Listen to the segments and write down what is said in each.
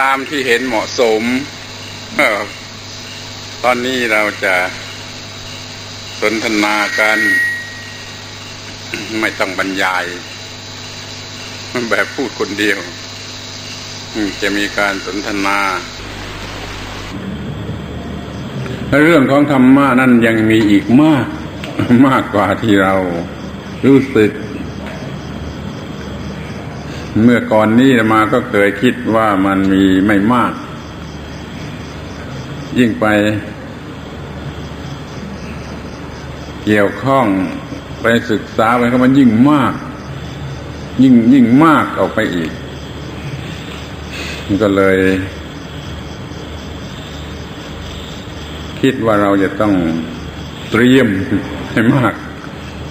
ตามที่เห็นเหมาะสมตอนนี้เราจะสนทนากัน ไม่ต้องบรรยายแบบพูดคนเดียว จะมีการสนทนา เรื่องของธรรมะนั่นยังมีอีกมาก มากกว่าที่เรารู้สึก เมื่อก่อนนี้มาก็เคยคิดว่ามันมีไม่มาก ยิ่งไป เกี่ยวข้องไปศึกษาไปก็มันยิ่งมาก ยิ่งยิ่งมากออกไปอีก ก็เลย คิดว่าเราจะต้องเตรียมให้มาก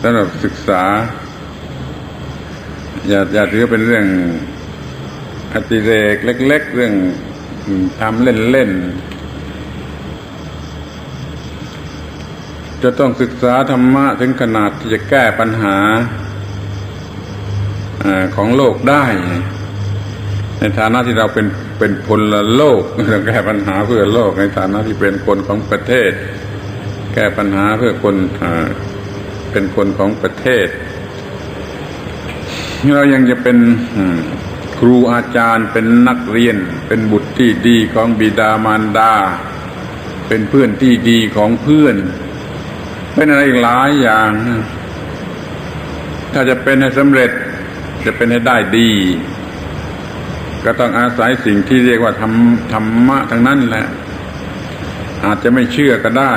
สำหรับศึกษา อย่าอย่าถือเป็นเรื่องอติเรกเล็ก ๆ เรื่องทำเล่นๆจะต้องศึกษาธรรมะถึงขนาดที่จะแก้ปัญหาอของโลกได้ ในฐานะที่เราเป็นเป็นพลโลกเราแก้ปัญหาเพื่อโลก ในฐานะที่เป็นคนของประเทศ แก้ปัญหาเพื่อคนเป็นคนของประเทศ เรายังจะเป็นครูอาจารย์เป็นนักเรียน เป็นบุตรที่ดีของบิดามารดา เป็นเพื่อนที่ดีของเพื่อน เป็นอะไรอีกหลายอย่าง ถ้าจะเป็นให้สำเร็จจะเป็นให้ได้ดี ก็ต้องอาศัยสิ่งที่เรียกว่าธรรมธรรมะทั้งนั้นแหละ อาจจะไม่เชื่อก็ได้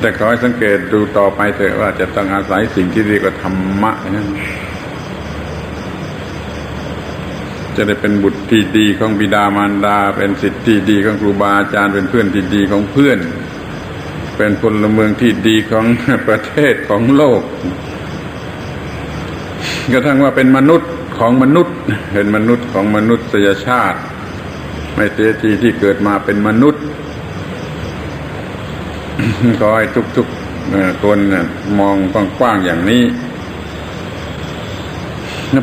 แต่ขอให้สังเกตดูต่อไปเถอะว่าจะต้องอาศัยสิ่งที่เรียกว่าธรรมะนั้น จะได้เป็นบุตรที่ดีของบิดามารดา เป็นสิทธิที่ดีของครูบาอาจารย์เป็นเพื่อนที่ดีของเพื่อน เป็นพลเมืองที่ดีของประเทศของโลกกระทั่งว่าเป็นมนุษย์ของมนุษย์เป็นมนุษย์ของมนุษยชาติ ไม่เสียทีที่เกิดมาเป็นมนุษย์ขอให้ทุกๆคนมองกว้างๆอย่างนี้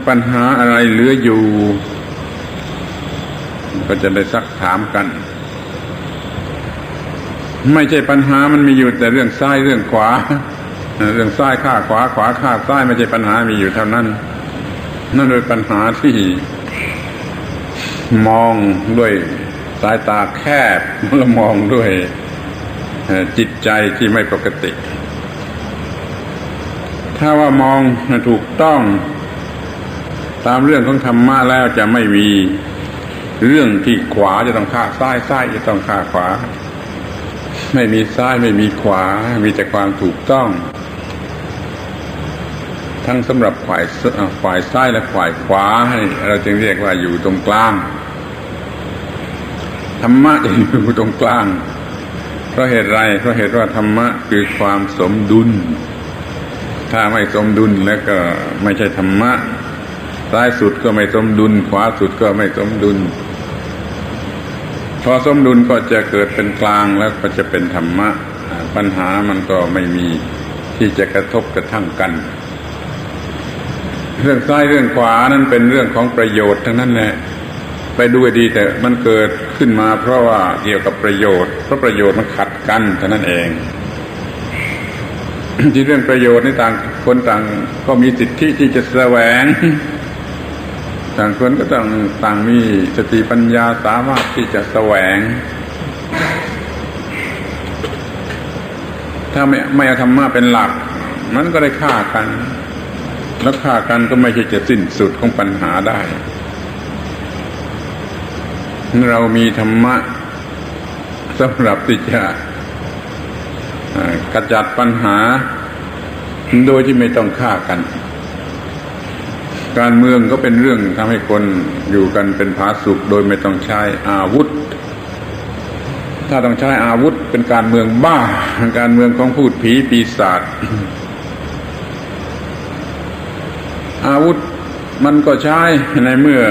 ปัญหาอะไรเหลืออยู่ ก็จะได้ซักถามกัน ไม่ใช่ปัญหามันมีอยู่แต่เรื่องซ้ายเรื่องขวา เรื่องซ้ายข้าขวาขวาข้าซ้ายไม่ใช่ปัญหามีอยู่เท่านั้น นั่นเป็นปัญหาที่มองด้วยสายตาแคบแล้วมองด้วยจิตใจที่ไม่ปกติ ถ้าว่ามองถูกต้อง ตามเรื่องของธรรมะแล้วจะไม่มี เรื่องที่ขวาจะต้องฆ่าซ้ายซ้ายจะต้องฆ่าขวา ไม่มีซ้ายไม่มีขวา มีแต่ความถูกต้อง ทั้งสำหรับฝ่ายฝ่ายซ้ายและฝ่ายขวาให้เราจึงเรียกว่าอยู่ตรงกลางธรรมะอยู่ตรงกลาง เพราะเหตุไรเพราะเหตุว่าธรรมะคือความสมดุล ถ้าไม่สมดุลแล้วก็ไม่ใช่ธรรมะซ้ายสุดก็ไม่สมดุล ขวาสุดก็ไม่สมดุล พอสมดุลก็จะเกิดเป็นกลางแล้วก็จะเป็นธรรมะ ปัญหามันก็ไม่มีที่จะกระทบกระทั่งกัน เรื่องซ้ายเรื่องขวานั้นเป็นเรื่องของประโยชน์ทั้งนั้นแหละไปดูดีแต่มันเกิดขึ้นมา เพราะว่าเกี่ยวกับประโยชน์เพราะประโยชน์มันขัดกันเท่านั้นเองที่เรื่องประโยชน์ในต่างคนต่างก็มีสิทธิที่จะแสวง ต่างคนก็ต้องต่างมีสติปัญญาสามารถที่จะแสวง ถ้าไม่ไม่เอาธรรมะเป็นหลัก มันก็ได้ฆ่ากัน แล้วฆ่ากันก็ไม่ใช่จะสิ้นสุดของปัญหาได้ เรามีธรรมะสำหรับที่จะกระจัดปัญหา โดยที่ไม่ต้องฆ่ากัน การเมืองก็เป็นเรื่องทำให้คนอยู่กันเป็นผาสุกโดยไม่ต้องใช้อาวุธ ถ้าต้องใช้อาวุธเป็นการเมืองบ้า การเมืองของพูดผีปีศาจอาวุธมันก็ใช้ในเมื่อ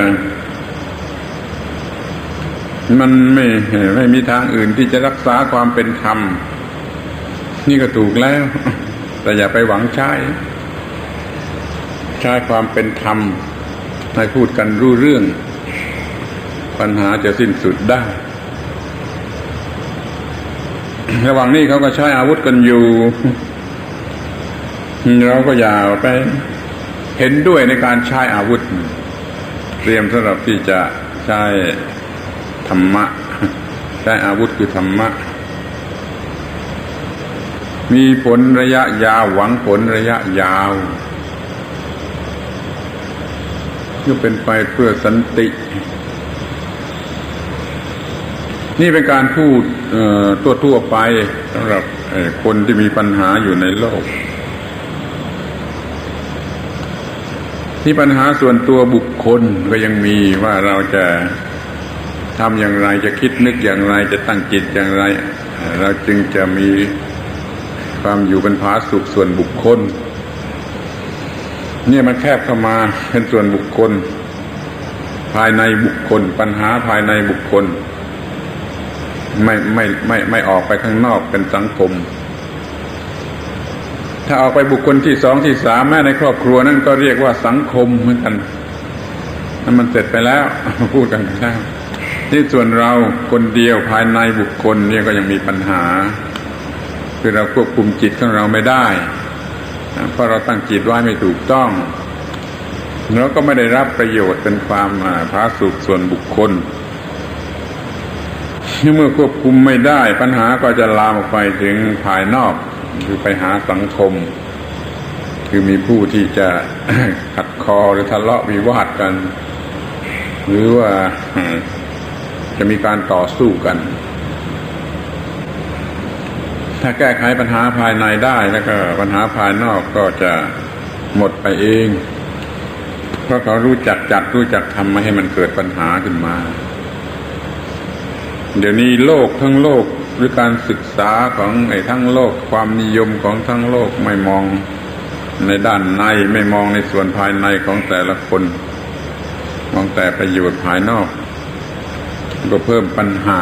มันไม่ไม่มีทางอื่นที่จะรักษาความเป็นธรรม นี่ก็ถูกแล้ว แต่อย่าไปหวังใช้ ใช้ความเป็นธรรม ให้พูดกันรู้เรื่อง ปัญหาจะสิ้นสุดได้ ระหว่างนี้เขาก็ใช้อาวุธกันอยู่ เราก็อย่าไปเห็นด้วยในการใช้อาวุธ เตรียมสำหรับที่จะใช้ธรรมะ ใช้อาวุธคือธรรมะมีผลระยะยาวหวังผลระยะยาว ก็เป็นไปเพื่อสันติ นี่เป็นการพูดตัวทั่วไปสำหรับคนที่มีปัญหาอยู่ในโลก ที่ปัญหาส่วนตัวบุคคลก็ยังมีว่าเราจะทำอย่างไรจะคิดนึกอย่างไรจะตั้งจิตอย่างไร เราจึงจะมีความอยู่เป็นผาสุขส่วนบุคคล เนี่ยมันแคบเข้ามาเป็นส่วนบุคคล ภายในบุคคล ปัญหาภายในบุคคล ไม่ไม่ไม่ไม่ออกไปข้างนอกเป็นสังคม ถ้าออกไปบุคคลที่สองที่สามแม้ในครอบครัวนั่นก็เรียกว่าสังคมเหมือนกันนั่นมันเสร็จไปแล้วพูดกันไปแล้วที่ส่วนเราคนเดียวภายในบุคคลเนี่ยก็ยังมีปัญหา คือเราควบคุมจิตของเราไม่ได้ เพราะเราตั้งจิตไว้ไม่ถูกต้องเราก็ไม่ได้รับประโยชน์เป็นความพาสุขส่วนบุคคลเมื่อควบคุมไม่ได้ปัญหาก็จะลามออกไปถึงภายนอก คือไปหาสังคม คือมีผู้ที่จะขัดคอหรือทะเลาะวิวาทกัน หรือว่าจะมีการต่อสู้กัน ถ้าแก้ไขปัญหาภายในได้แล้วก็ปัญหาภายนอกก็จะหมดไปเอง เพราะเขารู้จักจัดรู้จักทำมาให้มันเกิดปัญหาขึ้นมา เดี๋ยวนี้โลกทั้งโลกหรือการศึกษาของไอ้ทั้งโลกความนิยมของทั้งโลกไม่มองในด้านในไม่มองในส่วนภายในของแต่ละคน มองแต่ประโยชน์ภายนอก ก็เพิ่มปัญหา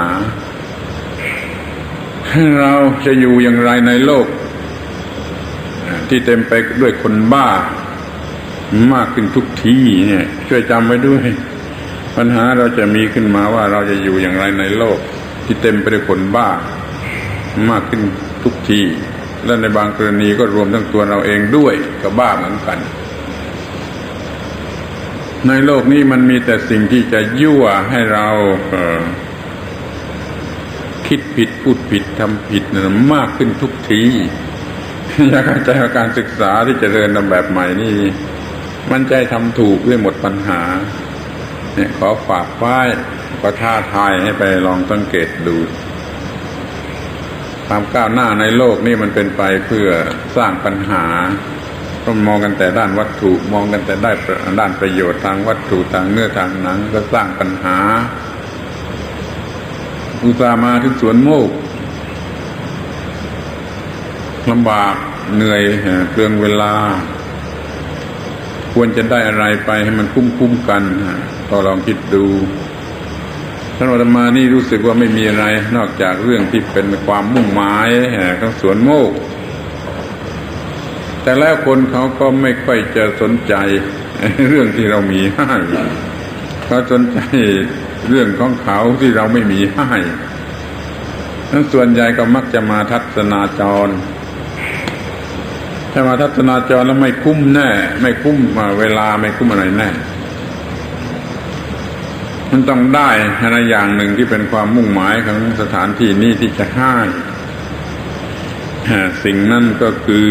เราจะอยู่อย่างไรในโลก ที่เต็มไปด้วยคนบ้า มากขึ้นทุกทีเนี่ยช่วยจำไว้ด้วย ปัญหาเราจะมีขึ้นมาว่าเราจะอยู่อย่างไรในโลก ที่เต็มไปด้วยคนบ้า มากขึ้นทุกที และในบางกรณีก็รวมทั้งตัวเราเองด้วยก็บ้าเหมือนกัน ในโลกนี้มันมีแต่สิ่งที่จะยั่วให้เราเคิดผิดพูดผิดทำผิดนะมากขึ้นทุกทีอยากเข้าใจว่าการศึกษาที่จเจริญแบบใหม่นี่ มันใจทำถูกด้วยหมดปัญหา เนี่ยขอฝากไว้ก็ท้าทายให้ไปลองสังเกตดูความก้าวหน้าในโลกนี่มันเป็นไปเพื่อสร้างปัญหาต้องมองกันแต่ด้านวัตถุมองกันแต่ได้ด้านประโยชน์ทางวัตถุทางเนื้อทางหนังก็สร้างปัญหา อุตส่าห์มาถึงสวนโมกลำบากเหนื่อยเปลืองเวลา ควรจะได้อะไรไปให้มันคุ้มคุ้มกันก็ลองคิดดูท่านอาตมานี่รู้สึกว่าไม่มีอะไร นอกจากเรื่องที่เป็นความมุ่งหมายของสวนโมก แต่แล้วคนเขาก็ไม่ค่อยจะสนใจเรื่องที่เรามีให้ เขาสนใจเรื่องของเขาที่เราไม่มีให้นั้นส่วนใหญ่ก็มักจะมาทัศนาจร ถ้ามาทัศนาจรแล้วไม่คุ้มแน่ ไม่คุ้มเวลาไม่คุ้มอะไรแน่ มันต้องได้อะไรอย่างหนึ่งที่เป็นความมุ่งหมายของสถานที่นี้ที่จะให้สิ่งนั้นก็คือ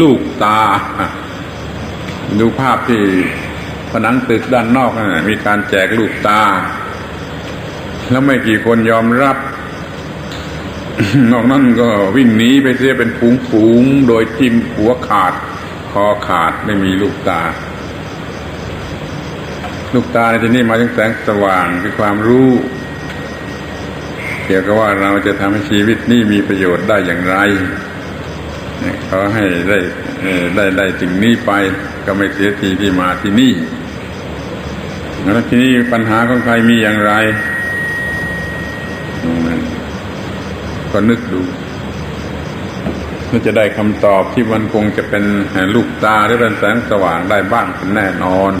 ลูกตา ดูภาพที่ ผนังตึกด้านนอกนะมีการแจกลูกตา แล้วไม่กี่คนยอมรับ นอกนั้นก็วิ่งหนีไปเสียเป็นฝูงๆ โดยจิ้มหัวขาด คอขาดไม่มีลูกตา ลูกตาในที่นี้มาถึงแสงสว่างคือความรู้เกี่ยวกับว่าเราจะทำให้ชีวิตนี้มีประโยชน์ได้อย่างไร ขอให้ได้ได้ได้ถึงนี้ไป ก็ไม่เสียทีที่มาที่นี่แล้วทีนี้ปัญหาของใครมีอย่างไร ก็นึกดูก็จะได้คำตอบที่มันคงจะเป็นลูกตาหรือเป็นแสงสว่างได้บ้างเป็นแน่นอน